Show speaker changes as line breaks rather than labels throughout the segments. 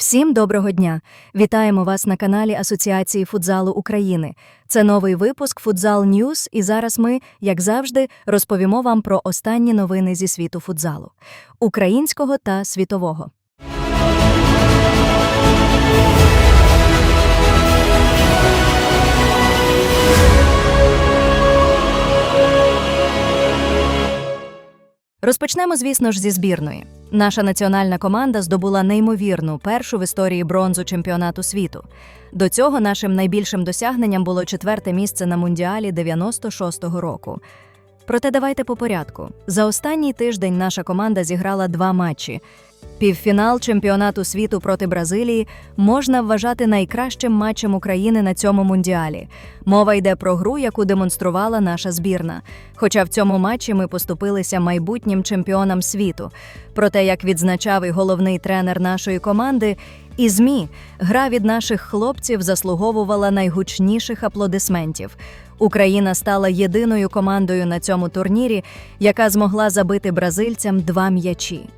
Всім доброго дня! Вітаємо вас на каналі Асоціації футзалу України. Це новий випуск Футзал Ньюз, і зараз ми, як завжди, розповімо вам про останні новини зі світу футзалу українського та світового. Розпочнемо, звісно ж, зі збірної. Наша національна команда здобула неймовірну першу в історії бронзу чемпіонату світу. До цього нашим найбільшим досягненням було четверте місце на мундіалі 96-го року. Проте давайте по порядку. За останній тиждень наша команда зіграла два матчі. Півфінал чемпіонату світу проти Бразилії можна вважати найкращим матчем України на цьому мундіалі. Мова йде про гру, яку демонструвала наша збірна. Хоча в цьому матчі ми поступилися майбутнім чемпіонам світу. Проте, як відзначав і головний тренер нашої команди, і ЗМІ, гра від наших хлопців заслуговувала найгучніших аплодисментів. Україна стала єдиною командою на цьому турнірі, яка змогла забити бразильцям два м'ячі.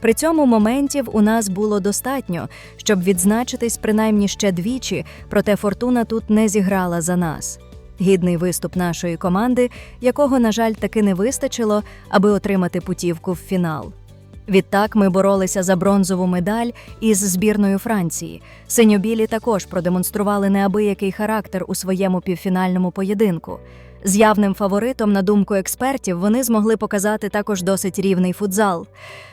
При цьому моментів у нас було достатньо, щоб відзначитись принаймні ще двічі, проте фортуна тут не зіграла за нас. Гідний виступ нашої команди, якого, на жаль, таки не вистачило, аби отримати путівку в фінал. Відтак ми боролися за бронзову медаль із збірною Франції. Синьобілі також продемонстрували неабиякий характер у своєму півфінальному поєдинку. З явним фаворитом, на думку експертів, вони змогли показати також досить рівний футзал.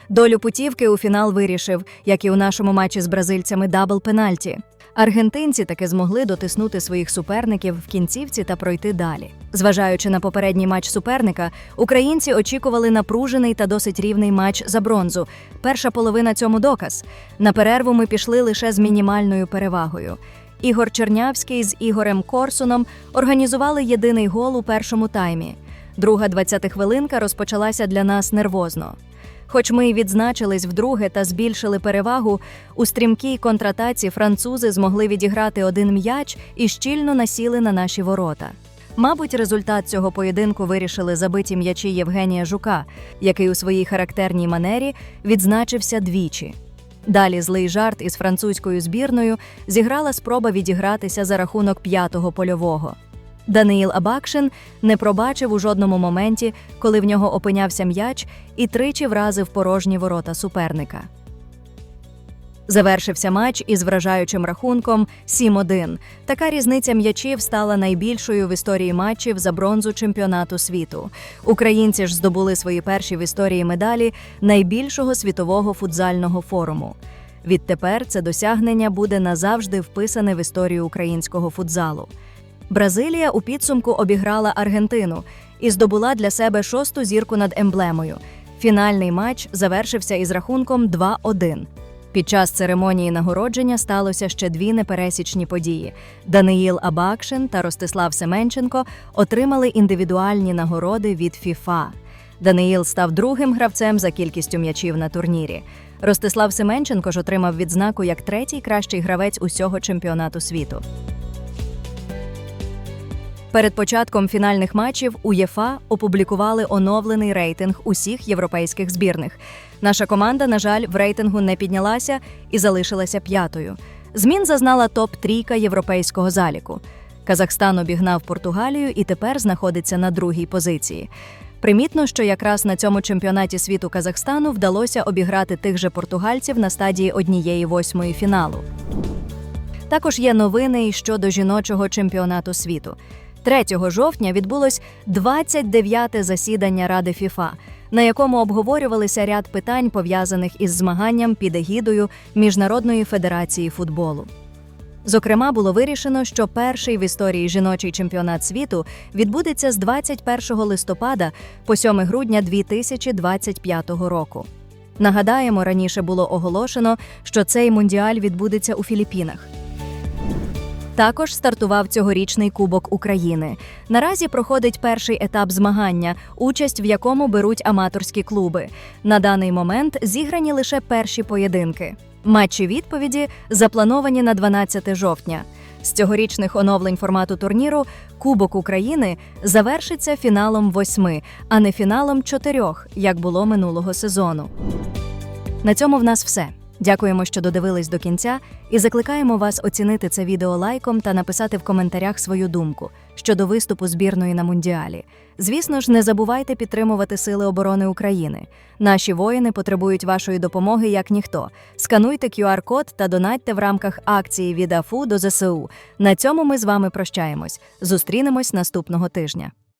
Долю путівки у фінал вирішив, як і у нашому матчі з бразильцями, дабл пенальті. Аргентинці таки змогли дотиснути своїх суперників в кінцівці та пройти далі. Зважаючи на попередній матч суперника, українці очікували напружений та досить рівний матч за бронзу. Перша половина цьому доказ. На перерву ми пішли лише з мінімальною перевагою. Ігор Чернявський з Ігорем Корсуном організували єдиний гол у першому таймі. Друга 20 хвилинка розпочалася для нас нервозно. Хоч ми й відзначились вдруге та збільшили перевагу, у стрімкій контратаці французи змогли відіграти один м'яч і щільно насіли на наші ворота. Мабуть, результат цього поєдинку вирішили забиті м'ячі Євгенія Жука, який у своїй характерній манері відзначився двічі. Далі злий жарт із французькою збірною зіграла спроба відігратися за рахунок п'ятого польового. Даниїл Абакшин не пробачив у жодному моменті, коли в нього опинявся м'яч, і тричі вразив порожні ворота суперника. Завершився матч із вражаючим рахунком 7-1. Така різниця м'ячів стала найбільшою в історії матчів за бронзу чемпіонату світу. Українці ж здобули свої перші в історії медалі найбільшого світового футзального форуму. Відтепер це досягнення буде назавжди вписане в історію українського футзалу. Бразилія у підсумку обіграла Аргентину і здобула для себе шосту зірку над емблемою. Фінальний матч завершився із рахунком 2-1. Під час церемонії нагородження сталося ще дві непересічні події. Даниїл Абакшин та Ростислав Семенченко отримали індивідуальні нагороди від ФІФА. Даниїл став другим гравцем за кількістю м'ячів на турнірі. Ростислав Семенченко ж отримав відзнаку як третій кращий гравець усього чемпіонату світу. Перед початком фінальних матчів УЄФА опублікували оновлений рейтинг усіх європейських збірних. Наша команда, на жаль, в рейтингу не піднялася і залишилася п'ятою. Змін зазнала топ-трійка європейського заліку. Казахстан обігнав Португалію і тепер знаходиться на другій позиції. Примітно, що якраз на цьому чемпіонаті світу Казахстану вдалося обіграти тих же португальців на стадії однієї восьмої фіналу. Також є новини щодо жіночого чемпіонату світу. 3 жовтня відбулось 29-те засідання Ради ФІФА, на якому обговорювалися ряд питань, пов'язаних із змаганням під егідою Міжнародної федерації футболу. Зокрема, було вирішено, що перший в історії жіночий чемпіонат світу відбудеться з 21 листопада по 7 грудня 2025 року. Нагадаємо, раніше було оголошено, що цей мундіаль відбудеться у Філіппінах. Також стартував цьогорічний Кубок України. Наразі проходить перший етап змагання, участь в якому беруть аматорські клуби. На даний момент зіграні лише перші поєдинки. Матчі відповіді заплановані на 12 жовтня. З цьогорічних оновлень формату турніру Кубок України завершиться фіналом восьми, а не фіналом чотирьох, як було минулого сезону. На цьому в нас все. Дякуємо, що додивились до кінця, і закликаємо вас оцінити це відео лайком та написати в коментарях свою думку щодо виступу збірної на мундіалі. Звісно ж, не забувайте підтримувати Сили оборони України. Наші воїни потребують вашої допомоги як ніхто. Скануйте QR-код та донатьте в рамках акції від АФУ до ЗСУ. На цьому ми з вами прощаємось. Зустрінемось наступного тижня.